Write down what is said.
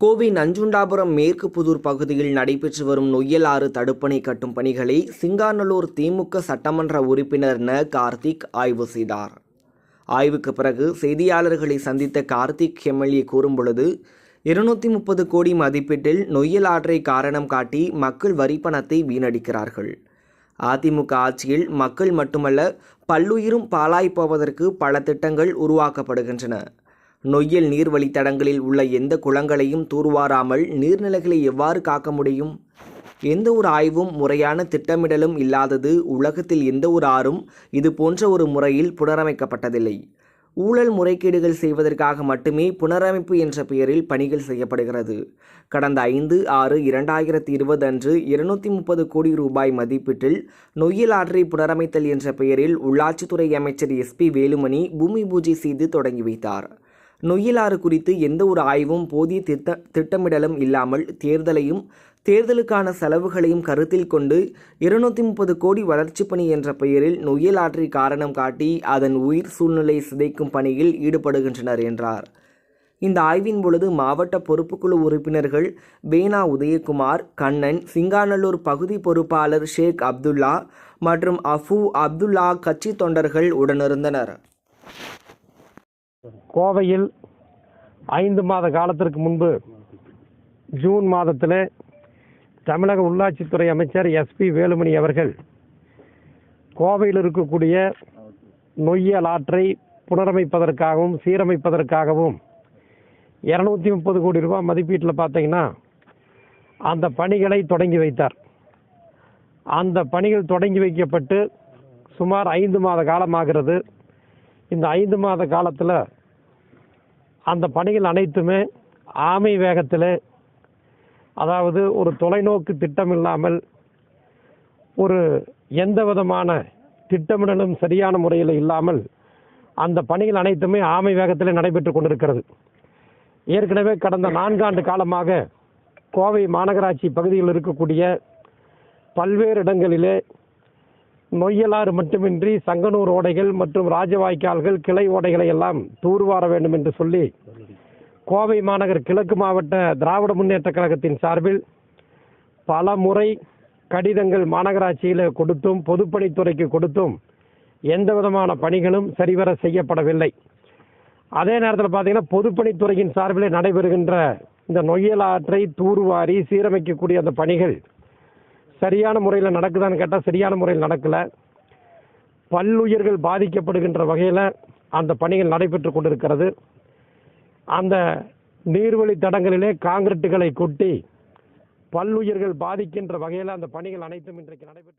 கோவை நஞ்சுண்டாபுரம் மேற்கு புதூர் பகுதியில் நடைபெற்று வரும் நொய்யல் ஆறு தடுப்பணை கட்டும் பணிகளை சிங்காநல்லூர் திமுக சட்டமன்ற உறுப்பினர் ந. கார்த்திக் ஆய்வு செய்தார். ஆய்வுக்கு பிறகு செய்தியாளர்களை சந்தித்த கார்த்திக் எம்எல்ஏ கூறும்பொழுது இருநூத்தி முப்பது கோடி மதிப்பீட்டில் நொய்யல் ஆற்றை காரணம் காட்டி மக்கள் வரிப்பணத்தை வீணடிக்கிறார்கள். அதிமுக ஆட்சியில் மக்கள் மட்டுமல்ல பல்லுயிரும் பாலாய்ப்போவதற்கு பல திட்டங்கள் உருவாக்கப்படுகின்றன. நொய்யல் நீர் வழித்தடங்களில் உள்ள எந்த குளங்களையும் தூர்வாராமல் நீர்நிலைகளை எவ்வாறு காக்க முடியும்? எந்த ஒரு ஆய்வும் முறையான திட்டமிடலும் இல்லாதது உலகத்தில் எந்த ஒரு ஆறும் இது போன்ற ஒரு முறையில் புனரமைக்கப்பட்டதில்லை. ஊழல் முறைகேடுகள் செய்வதற்காக மட்டுமே புனரமைப்பு என்ற பெயரில் பணிகள் செய்யப்படுகிறது. கடந்த ஐந்து ஆறு இரண்டாயிரத்தி இருபது அன்று இருநூத்தி முப்பது கோடி ரூபாய் மதிப்பீட்டில் நொய்யல் ஆற்றை புனரமைத்தல் என்ற பெயரில் உள்ளாட்சித்துறை அமைச்சர் எஸ்பி வேலுமணி பூமி பூஜை செய்து தொடங்கி வைத்தார். நொய்யலாறு குறித்து எந்த ஒரு ஆய்வும் போதிய திட்ட திட்டமிடலும் இல்லாமல் தேர்தலையும் தேர்தலுக்கான செலவுகளையும் கருத்தில் கொண்டு இருநூற்றி முப்பது கோடி வளர்ச்சிப் பணி என்ற பெயரில் நொய்யல் ஆற்றை காரணம் காட்டி அதன் உயிர் சூழ்நிலை சிதைக்கும் பணியில் ஈடுபடுகின்றனர் என்றார். இந்த ஆய்வின் பொழுது மாவட்ட பொறுப்புக்குழு உறுப்பினர்கள் பேனா உதயகுமார் கண்ணன் சிங்காநல்லூர் பகுதி பொறுப்பாளர் ஷேக் அப்துல்லா மற்றும் அஃபு அப்துல்லா கட்சி தொண்டர்கள் உடனிருந்தனர். கோவையில் ஐந்து மாத காலத்திற்கு முன்பு ஜூன் மாதத்தில் தமிழக உள்ளாட்சித்துறை அமைச்சர் எஸ்பி வேலுமணி அவர்கள் கோவையில் இருக்கக்கூடிய நொய்யல் ஆற்றை புனரமைப்பதற்காகவும் சீரமைப்பதற்காகவும் இரநூத்தி முப்பது கோடி ரூபாய் மதிப்பீட்டில் பார்த்தீங்கன்னா அந்த பணிகளை தொடங்கி வைத்தார். அந்த பணிகள் தொடங்கி வைக்கப்பட்டு சுமார் ஐந்து மாத காலமாகிறது. இந்த ஐந்து மாத காலத்தில் அந்த பணிகள் அனைத்துமே ஆமை வேகத்தில் அதாவது ஒரு தொலைநோக்கு திட்டம் இல்லாமல் ஒரு எந்த விதமான திட்டமிடலும் சரியான முறையில் இல்லாமல் அந்த பணிகள் அனைத்துமே ஆமை வேகத்தில் நடைபெற்று கொண்டிருக்கிறது. ஏற்கனவே கடந்த நான்காண்டு காலமாக கோவை மாநகராட்சி பகுதியில் இருக்கக்கூடிய பல்வேறு இடங்களிலே நொய்யலாறு மட்டுமின்றி சங்கனூர் ஓடைகள் மற்றும் ராஜவாய்க்கால்கள் கிளை ஓடைகளை எல்லாம் தூர்வார வேண்டும் என்று சொல்லி கோவை மாநகர் கிழக்கு மாவட்ட திராவிட முன்னேற்ற கழகத்தின் சார்பில் பல முறை கடிதங்கள் மாநகராட்சியில் கொடுத்தும் பொதுப்பணித்துறைக்கு கொடுத்தும் எந்த விதமான பணிகளும் சரிவர செய்யப்படவில்லை. அதே நேரத்தில் பார்த்தீங்கன்னா பொதுப்பணித்துறையின் சார்பில் நடைபெறுகின்ற இந்த நொய்யல் ஆற்றை தூர்வாரி சீரமைக்கக்கூடிய அந்த பணிகள் சரியான முறையில் நடக்குதான்னு கேட்டால் சரியான முறையில் நடக்கலை. பல்லுயிர்கள் பாதிக்கப்படுகின்ற வகையில் அந்த பணிகள் நடைபெற்று கொண்டிருக்கிறது. அந்த நீர்வழி தடங்களிலே காங்கிரீட்டுகளை கொட்டி பல்லுயிர்கள் பாதிக்கின்ற வகையில் அந்த பணிகள் அனைத்தும் இன்றைக்கு நடைபெற்று